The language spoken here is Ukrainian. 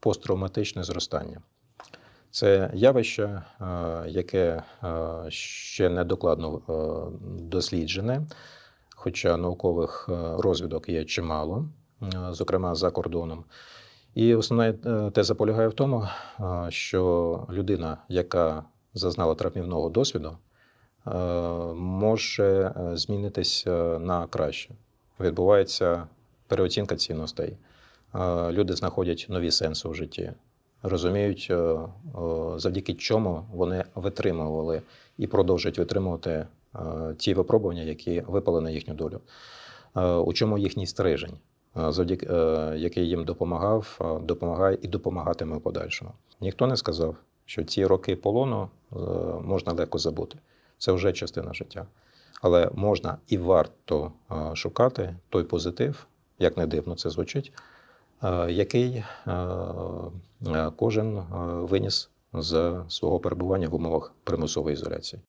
посттравматичне зростання. Це явище, е, яке е, ще не докладно е, досліджене, хоча наукових розвідок є чимало, зокрема за кордоном. І основна теза полягає в тому, що людина, яка зазнала травмівного досвіду, може змінитись е, на краще. Відбувається переоцінка цінностей. Люди знаходять нові сенси в житті, розуміють, е, е, завдяки чому вони витримували і продовжують витримувати е, ті випробування, які випали на їхню долю. У чому їхній стрижень, завдяки який їм допомагав, допомагає і допомагатиме в подальшому. Ніхто не сказав, що ці роки полону можна легко забути. Це вже частина життя. Але можна і варто шукати той позитив, як не дивно це звучить, який е, е, кожен е, виніс з свого перебування в умовах примусової ізоляції.